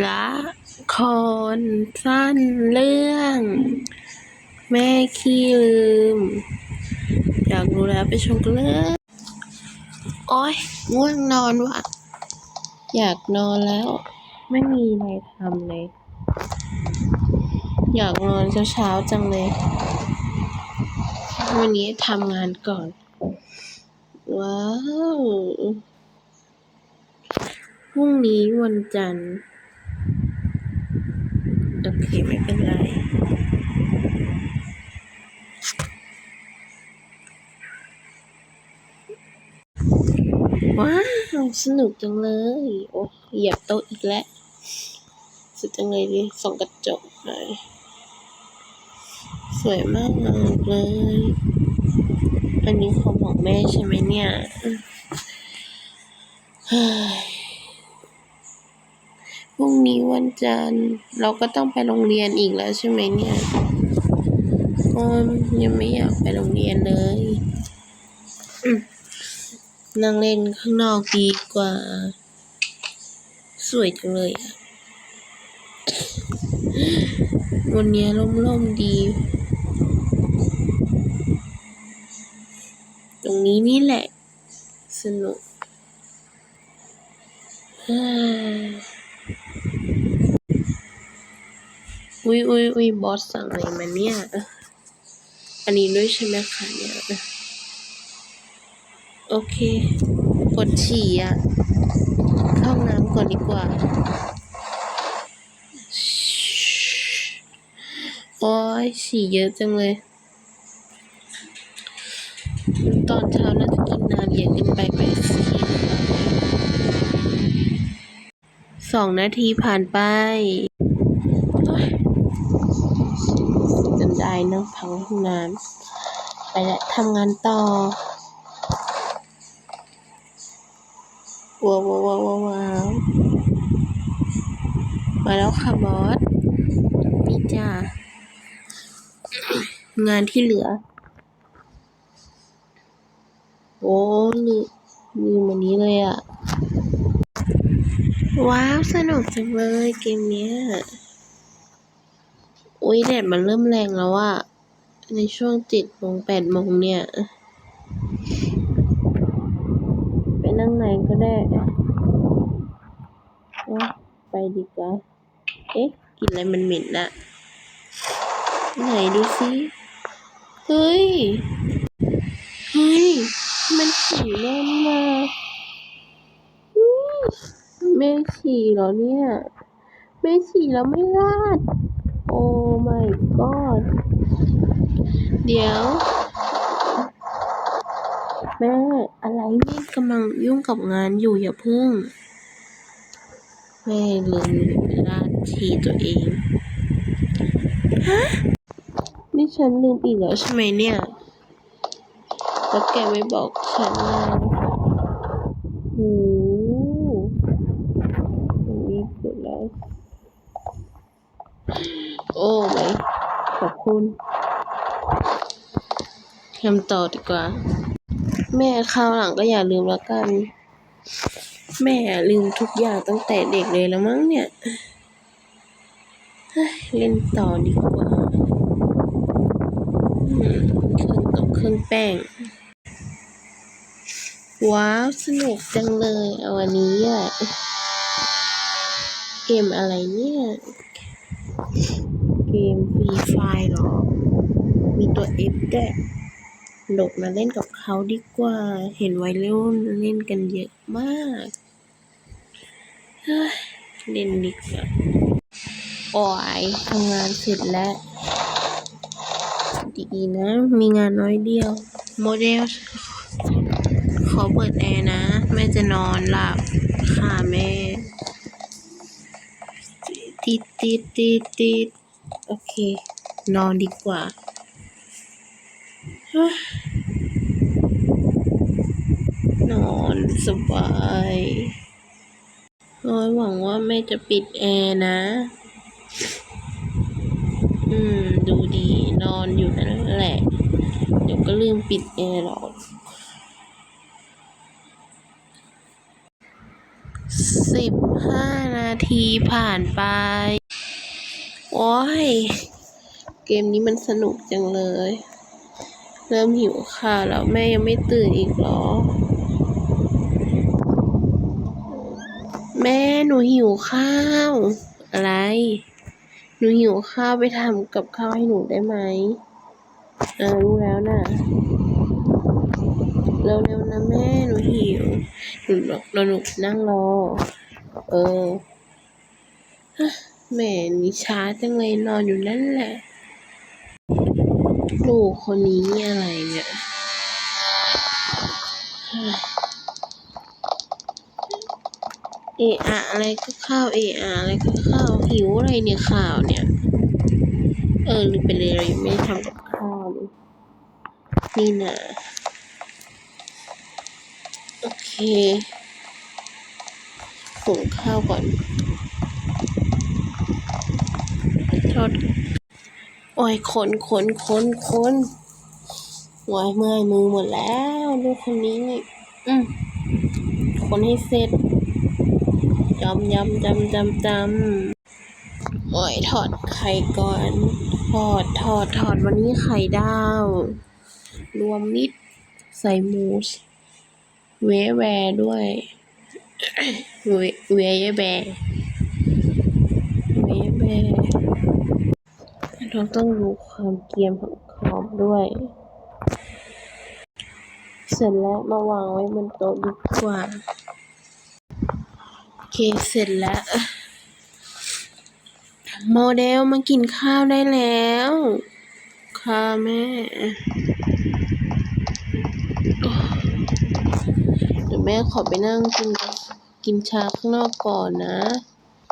ละครสั้นเรื่อง แม่ขี้ลืม อยากรู้แล้วไปชมกันเลย โอ้ยง่วงนอนว่ะ อยากนอนแล้ว ไม่มีอะไรทำเลย อยากนอนเช้าๆจังเลย วันนี้ทำงานก่อน ว้าวพรุ่งนี้วันจันทร์ โอเคไม่เป็นไรว้าวสนุกจังเลย โอ้เหยียบโต๊ะอีกแล้ว สุดจังเลยดิส่องกระจกหน่อยสวยมากเลย อันนี้ของของแม่ใช่ไหมเนี่ยเฮ้ย รุ่งนี้วันจันทร์เราก็ต้องไปโรงเรียนอีกแล้วใช่ไหมเนี่ยโอ้ยยังไม่อยากไปโรงเรียนเลยนั่งเล่นข้างนอกดีกว่า สวยจังเลยอะวันนี้ร่มๆดี ตรงนี้นี่แหละ สนุกฮ่า อุ้ยอุ้ยอุ้ยบอสสั่งอะไรมาเนี่ย อันนี้ด้วยใช่ไหมคะเนี่ย โอเค กดฉี่อะ เข้าห้องน้ำก่อนดีกว่า โอ้ยฉี่เยอะจังเลย ตอนเช้าน่าจะกินน้ำเยอะกินไปไปสองนาทีผ่านไปโอ๊ย จนได้นั่งพังห้องน้ำไปแล้วทำงานต่อว้าวว้าวว้าววาวว้ามาแล้วค่ะบอสนี่จ้างานที่เหลือ โอ้ลืมลืมวันนี้เลยอะว้าว สนุกจังเลยเกมเนี้ย อุ้ยแดดมันเริ่มแรงแล้วอะในช่วงเจ็ดโมงแปดโมงเนี่ย ไปนั่งไหนก็ได้ ไปดีกว่าเอ๊ะกินอะไรมันเหม็นอะไหนดูสิเฮ้ย เฮ้ย มันฉี่แน่นมาแม่ฉี่เหรอเนี่ย แม่ฉี่แล้วไม่ราด โอ้ my god เดี๋ยว แม่ อะไรแม่กำลังยุ่งกับงานอยู่อย่าเพิ่ง แม่ลืมราดฉี่ตัวเอง ฮะ นี่ฉันลืมอีกแล้วใช่ไหมเนี่ยแล้วแกไม่บอกฉันนะโอ้โหอันนี้เปิดแล้ว โอ้ไม่ขอบคุณทำต่อดีกว่า แม่คราวหลังก็อย่าลืมแล้วกัน แม่ลืมทุกอย่างตั้งแต่เด็กเลยแล้วมั้งเนี่ยเล่นต่อดีกว่าเครื่องตกเครื่องแป้ง ว้าว สนุกจังเลยเอาอันนี้อะ เกมอะไรเนี่ย เกมฟรีไฟเหรอ มีตัว F ด้วยโหลดมาเล่นกับเขาดีกว่า เห็นวัยรุ่นเล่นกันเยอะมากเล่นดีกว่าโอ้ยทำงานเสร็จแล้ว ดีนะ มีงานน้อยเดียว โมเดล ขอเปิดแอร์นะ แม่จะนอนหลับ ค่ะแม่ ติดติดติดติด อเค นอนดีกว่าเฮ้ยนอนสบายโอ้ยหวังว่าแม่จะปิดแอร์นะ อืม ดูดีนอนอยู่นั่นแหละ เดี๋ยวก็ลืมปิดแอร์หรอกสิบห้านาทีผ่านไป โอ้ย เกมนี้มันสนุกจังเลย เริ่มหิวข้าวแล้วแม่ยังไม่ตื่นอีกหรอ แม่หนูหิวข้าว อะไร หนูหิวข้าวไปทำกับข้าวให้หนูได้ไหมเออรู้แล้วน่ะเร็วๆนะแม่หนูหิวหนูหนูหนูนั่งรอ เออ แม่นี่ช้าจังเลยนอนอยู่นั่นแหละ ลูกคนนี้นี่อะไรเนี่ยเอะอะอะไรก็ข้าวเอะอะอะไรก็ข้าวหิวอะไรเนี่ยข้าวเนี่ย เออลืมไปเลยเรายังไม่ได้ทำกับข้าวเลยนี่นะโอเคหุงข้าวก่อนทอ ดโอ้ยคนคนคนคนโอ้ยเมื่อยมือหมดแล้วดูคนนี้นี่อืมคนให้เสร็จจำยำจำจำจำโอ้ยถอดไข่ก่อน ถอดถอดถอดวันนี้ไข่ดาว รวมมิตรใส่มูส เวแวร์ด้วยเวเวแบร์เวแบร์ เราต้องดูความเกรียมของขอบด้วย เสร็จแล้วมาวางไว้บนโต๊ะดีกว่า โอเคเสร็จแล้ว โมเดลมากินข้าวได้แล้ว ค่ะแม่เดี๋ยวแม่ขอไปนั่งกินกินชาข้างนอกก่อนนะ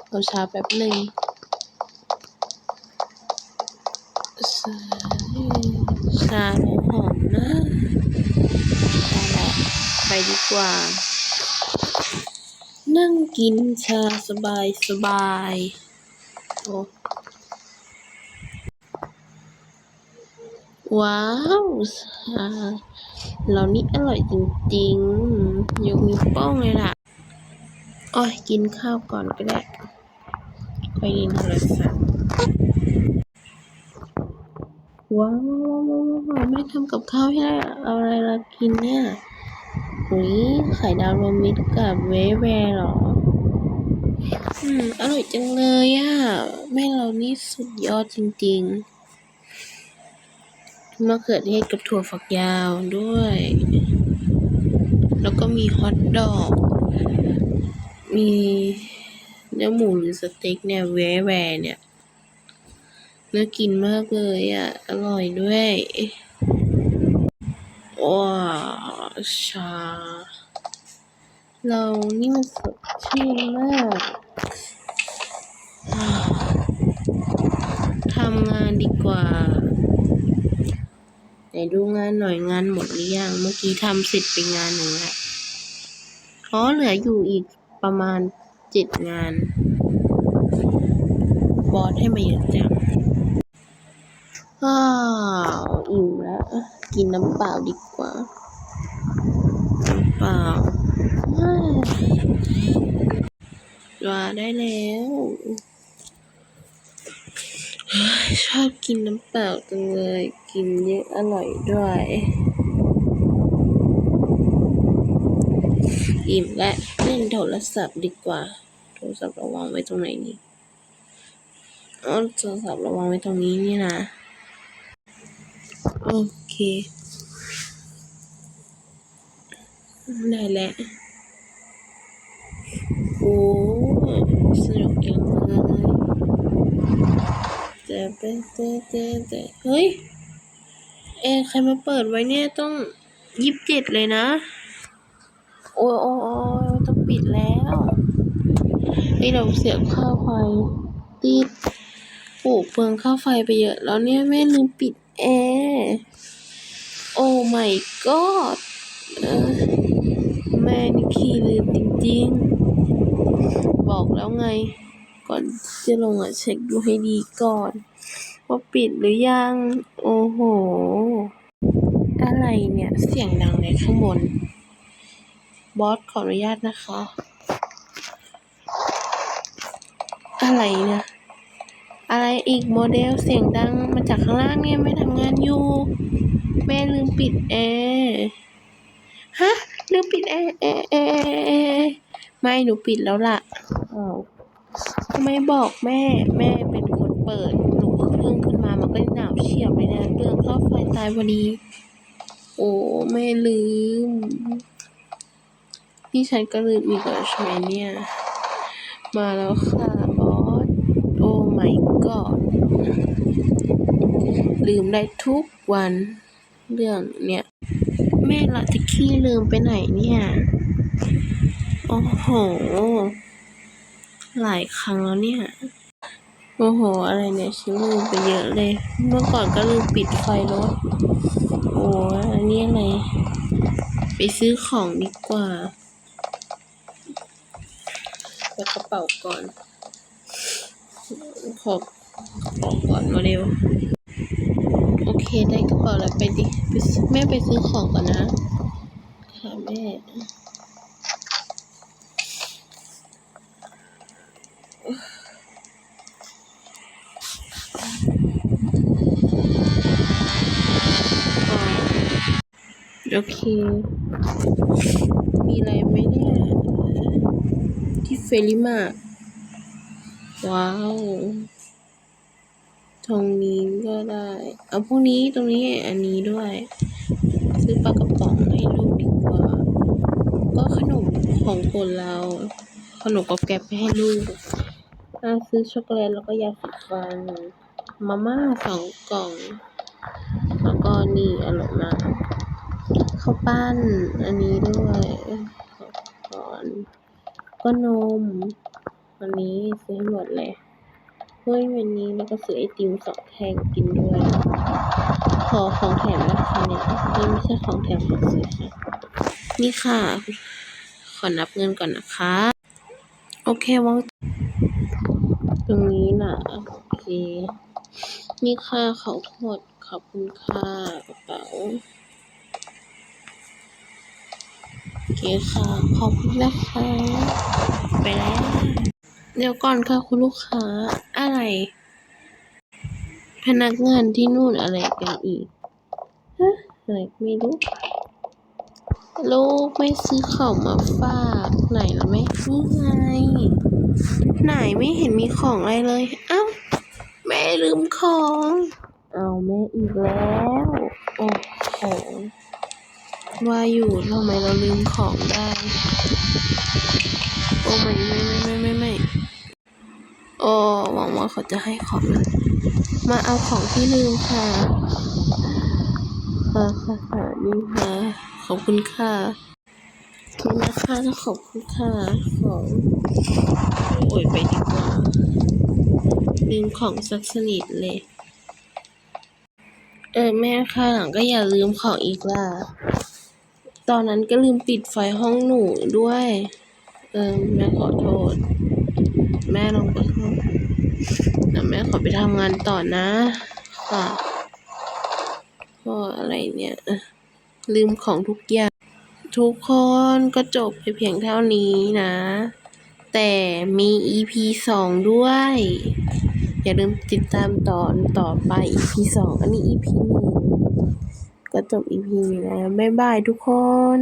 เอาชาแป๊บหนึ่ง ชาหอมๆนะได้แล้วไปดีกว่า นั่งกินชาสบายสบายๆโอ้ว้าวชาเรานี่อร่อยจริงๆ ยกนิ้วโป้งเลยล่ะ อ้ยกินข้าวก่อนก็ได้ค่อยเล่นโทรศัพท์ ว้าวว้าวแม่ทำกับข้าวให้ได้เอะไรเรากินเนี่ยหุยไข่ดาวรวมมิตรกับเวแวหรอ อืม อร่อยจังเลยอะ แม่เรานี่สุดยอดจริงๆมะเขือเทศกับถั่วฝักยาวด้วย แล้วก็มีฮอทดอก มีเนื้อหมูหรือสเต็กเนี่ยแวะแวเนี่ย น่ากินมากเลยอะ อร่อยด้วยว้าชา เรานี่มันสดชื่นมาก ทำงานดีกว่า ไหนดูงานหน่อยงานหมดหรือยัง เมื่อกี้ทำเสร็จไปงานหนึ่งแล้วอ๋อเหลืออยู่อีกประมาณเจ็ดงาน บอสให้มาเยอะจัง อ้าวอิ่มแล้ว กินน้ำเปล่าดีกว่า น้ำเปล่าว่าได้แล้ว ชอบกินน้ำเปล่าจังเลย กินเยอะอร่อยด้วย อิ่มและเล่นโทรศัพท์ดีกว่า โทรศัพท์เราวางไว้ตรงไหนนี่อ๋อโทรศัพท์เราวางไว้ตรงนี้นี่นะ โอเค ได้แล้วโอ้สนุกจังเลยแต่เป็นแต่แต่แต่เฮ้ย เอะใครมาเปิดไว้เนี่ยต้องยิบเจ็ดเลยนะ โอ้ยโอ้ยต้องปิดแล้วไอเราเสียค่าไฟติดโอ้เปลืองค่าไฟไปเยอะ แล้วเนี่ยแม่ลืมปิด แอร์โอ้ my god เออแม่นี่ขี้ลืมจริงๆ บอกแล้วไง ก่อนจะลงอะเช็คดูให้ดีก่อน ว่าปิดหรือยัง โอ้โห อะไรเนี่ยเสียงดังในข้างบน บอสขออนุญาตนะคะ อะไรเนี่ย อะไรอีกโมเดลเสียงดังมาจากข้างล่างเนี่ยไม่ทำงานอยู่ แม่ลืมปิดแอร์ฮะลืมปิดแอร์แอร์แอร์ไม่หนูปิดแล้วล่ะอ้าวทำไมบอกแม่แม่เป็นคนเปิดหนูเพิ่งขึ้นมามันก็หนาวเฉียบเลยนะเปลืองค่าไฟตายพอดีโอ้แม่ลืมพี่ฉันก็ลืมอีกแล้วใช่ไหมเนี่ย มาแล้วค่ะ โอ้ my god ลืมได้ทุกวัน เรื่องเนี่ยแม่ละจะขี้ลืมไปไหนเนี่ย โอ้โห หลายครั้งแล้วเนี่ย โอ้โห อะไรเนี่ยฉันลืมไปเยอะเลย เมื่อก่อนก็ลืมปิดไฟรถ โอ้อันนี้อะไร ไปซื้อของดีกว่าเปิดกระเป๋าก่อน ขอบของก่อนมาเร็ว โอเคได้กระเป๋าแล้วไปดิแม่ไปซื้อของก่อนนะ ค่ะแม่โอเค มีอะไรไหมเนี่ย ที่เฟลิมา ว้าวตรงนี้ก็ได้ เอาพวกนี้ตรงนี้อันนี้ด้วย ซื้อปลากระป๋องให้ลูกดีกว่า ก็ขนมของคนเรา ขนมกรอบแกรบไปให้ลูกอะซื้อช็อกโกแลตแล้วก็ยาสีฟัน มาม่าสองกล่อง แล้วก็นี่อร่อยมากข้าวปั้นอันนี้ด้วยก่อนก็นม อันนี้ซื้อหมดเลย เฮ้ยวันนี้แล้วก็ซื้อไอติมสองแท่งกินด้วย ขอของแถมนะคะเนี่ยไม่ใช่ของแถมของซื้อค่ะนี่ค่ะ ขอนับเงินก่อนนะคะ โอเควางตรงนี้นะโอเคนี่ค่ะของทั้งหมดขอบคุณค่ะกระเป๋าโอเคค่ะ ขอบคุณนะคะ ไปแล้ว เดี๋ยวก่อนค่ะคุณลูกค้าอะไร พนักงานที่นู่นอะไรกันอีกฮะอะไรก็ไม่รู้ลูกไม่ซื้อของมาฝากไหนล่ะแม่นี่ไงไหนไม่เห็นมีของอะไรเลยเอ้าแม่ลืมของ เอาแม่อีกแล้ว โอ้โหว่าอยู่ทำไมเราลืมของได้ โอ้ไม่ไม่ไม่ไม่ไม่ไม่ โอ้หวังว่าเขาจะให้ของนะมาเอาของที่ลืมค่ะค่ะค่ะค่ะนี่ค่ะขอบคุณค่ะนี่นะคะแล้วขอบคุณค่ะของโอ้ยไปดีกว่าลืมของสักสนิทเลย เออแม่ค่ะหลังก็อย่าลืมของอีกล่ะตอนนั้นก็ลืมปิดไฟห้องหนูด้วย เออแม่ขอโทษ แม่ลองไปห้องแต่แม่ขอไปทำงานต่อนะค่ะก็อะไรเนี่ย ลืมของทุกอย่าง ทุกคนก็จบไปเพียงเท่านี้นะ แต่มี EP สองด้วย อย่าลืมติดตามตอนต่อไป EP สองอันนี้ EP หนึ่งก็จบ EP นี้แล้ว บ๊ายบายทุกคน